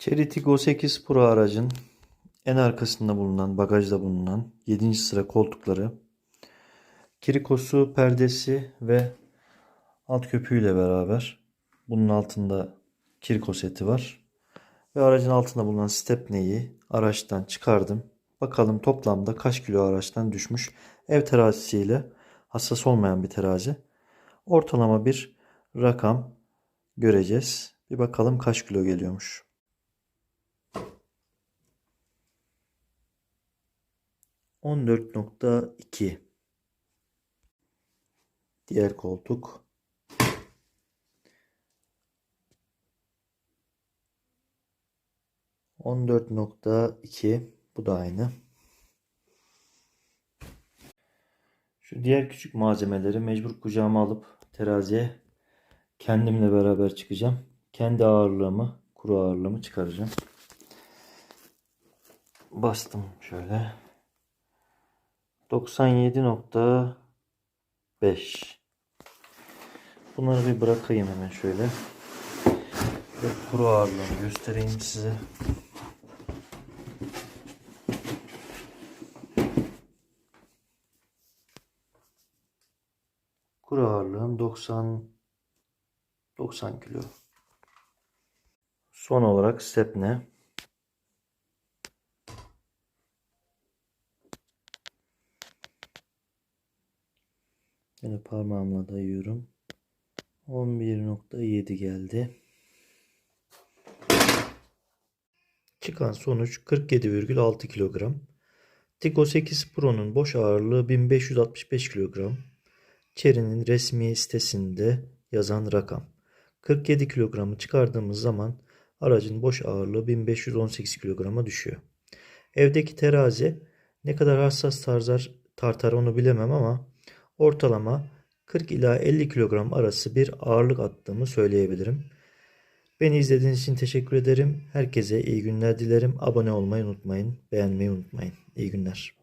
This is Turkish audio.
Chery Tiggo 8 Pro aracın en arkasında bulunan, bagajda bulunan 7. sıra koltukları, kirikosu, perdesi ve alt köpüğüyle beraber bunun altında kiriko seti var. Ve aracın altında bulunan stepneyi araçtan çıkardım. Bakalım toplamda kaç kilo araçtan düşmüş. Ev terazisiyle hassas olmayan bir terazi. Ortalama bir rakam göreceğiz. Bir bakalım kaç kilo geliyormuş. On dört nokta iki. Diğer koltuk. On dört nokta iki. Bu da aynı. Şu diğer küçük malzemeleri mecbur kucağıma alıp teraziye kendimle beraber çıkacağım. Kendi ağırlığımı, kuru ağırlığımı çıkaracağım. Bastım şöyle. 97.5 Bunları bir bırakayım hemen şöyle. Ve kuru ağırlığımı göstereyim size. Kuru ağırlığım 90 90 kilo. Son olarak stepne. Yine parmağımla dayıyorum. 11.7 geldi. Çıkan sonuç 47,6 kilogram. Tigo 8 Pro'nun boş ağırlığı 1565 kilogram. Chery'nin resmi sitesinde yazan rakam. 47 kilogramı çıkardığımız zaman aracın boş ağırlığı 1518 kilograma düşüyor. Evdeki terazi ne kadar hassas tarzar tartar onu bilemem ama ortalama 40 ila 50 kilogram arası bir ağırlık attığımı söyleyebilirim. Beni izlediğiniz için teşekkür ederim. Herkese iyi günler dilerim. Abone olmayı unutmayın. Beğenmeyi unutmayın. İyi günler.